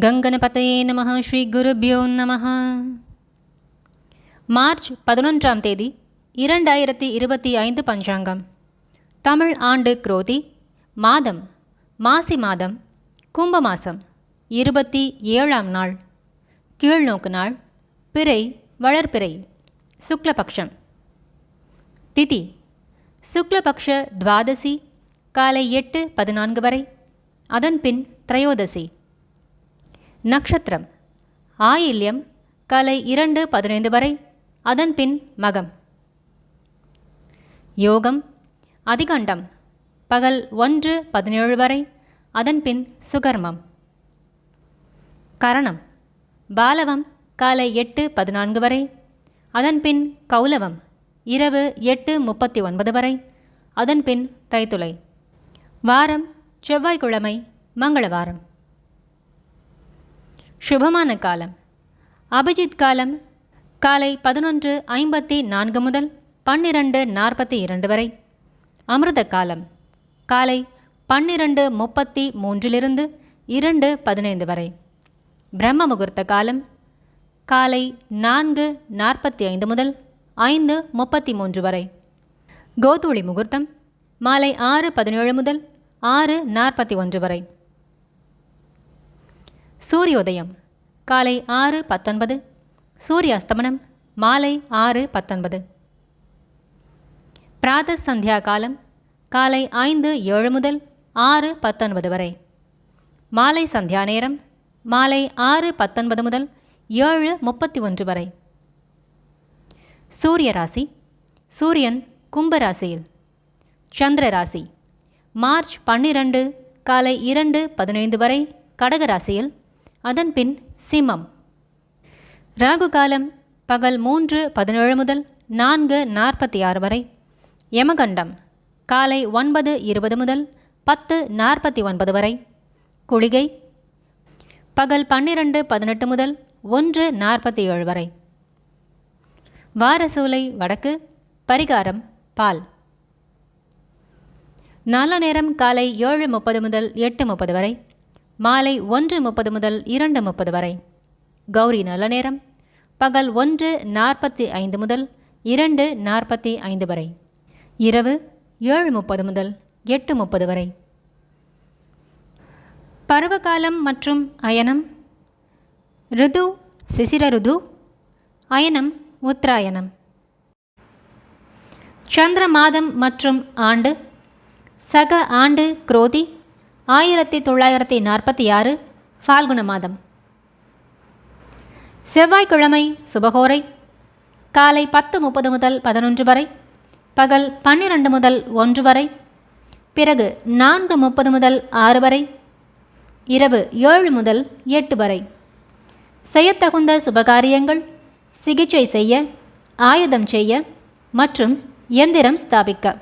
கங்கணபதையே நம ஸ்ரீ குருபியோ நம மார்ச் பதினொன்றாம் தேதி இரண்டாயிரத்தி இருபத்தி ஐந்து பஞ்சாங்கம். தமிழ் ஆண்டு குரோதி மாதம் மாசி மாதம் கும்ப மாசம் இருபத்தி ஏழாம் நாள். கீழ்நோக்கு நாள் பிறை வளர்பிறை சுக்லபக்ஷம். திதி சுக்லபக்ஷ துவாதசி காலை எட்டு பதினான்கு வரை. அதன்பின் திரையோதசி நக்ஷத்திரம். ஆயில்யம் காலை இரண்டு பதினைந்து வரை. அதன்பின் மகம். யோகம் அதிகண்டம் பகல் ஒன்று பதினேழு வரை. அதன்பின் சுகர்மம். கரணம் பாலவம் காலை எட்டு பதினான்கு வரை. அதன்பின் கௌலவம் இரவு எட்டு முப்பத்தி ஒன்பது வரை. அதன்பின் தைத்துளை. வாரம் செவ்வாய்க்கிழமை மங்களவாரம். சுபமான காலம். அபிஜித் காலம் காலை பதினொன்று ஐம்பத்தி நான்கு முதல் பன்னிரண்டு நாற்பத்தி இரண்டு வரை. அமிர்த காலம் காலை பன்னிரண்டு முப்பத்தி மூன்றிலிருந்து இரண்டு பதினைந்து வரை. பிரம்ம முகூர்த்த காலம் காலை நான்கு நாற்பத்தி ஐந்து முதல் ஐந்து முப்பத்தி மூன்று வரை. கோதூளி முகூர்த்தம் மாலை ஆறு பதினேழு முதல் ஆறு நாற்பத்தி ஒன்று வரை. சூரியோதயம் காலை ஆறு பத்தொன்பது சூரிய அஸ்தமனம் மாலை ஆறு பத்தொன்பது. பிராத சந்தியா காலம் காலை ஐந்து ஏழு முதல் ஆறு பத்தொன்பது வரை. மாலை சந்தியா நேரம் மாலை ஆறு பத்தொன்பது முதல் ஏழு முப்பத்தி ஒன்று வரை. சூரிய ராசி சூரியன் கும்பராசியில் சந்திர ராசி மார்ச் பன்னிரண்டு காலை இரண்டு பதினைந்து வரை கடகராசியில் அதன்பின் சிம்மம். ராகு காலம் பகல் மூன்று பதினேழு முதல் நான்கு நாற்பத்தி ஆறு வரை. யமகண்டம் காலை ஒன்பது இருபது முதல் பத்து நாற்பத்தி ஒன்பது வரை. குளிகை பகல் பன்னிரண்டு பதினெட்டு முதல் ஒன்று நாற்பத்தி ஏழு வரை. வாரசூலை வடக்கு பரிகாரம் பால். நல்ல நேரம் காலை ஏழு முப்பது முதல் எட்டு முப்பது வரை. மாலை ஒன்று முப்பது முதல் இரண்டு முப்பது வரை. கௌரி நல்ல நேரம். பகல் ஒன்று நாற்பத்தி ஐந்து முதல் இரண்டு நாற்பத்தி ஐந்து வரை. இரவு ஏழு முப்பது முதல் எட்டு முப்பது வரை. பருவகாலம் மற்றும் அயனம். ரிது சிசிர ருது. அயனம் உத்தராயணம். சந்திர மாதம் மற்றும் ஆண்டு. சக ஆண்டு குரோதி. ஆயிரத்தி தொள்ளாயிரத்தி நாற்பத்தி ஆறு ஃபால்குண மாதம். செவ்வாய்க்கிழமை சுபகோரை. காலை பத்து முப்பது முதல் பதினொன்று வரை. பகல் பன்னிரண்டு முதல் ஒன்று வரை. பிறகு நான்கு முப்பது முதல் ஆறு வரை. இரவு ஏழு முதல் எட்டு வரை. செய்யத்தகுந்த சுபகாரியங்கள் சிகிச்சை செய்ய ஆயுதம் செய்ய மற்றும் எந்திரம் ஸ்தாபிக்க.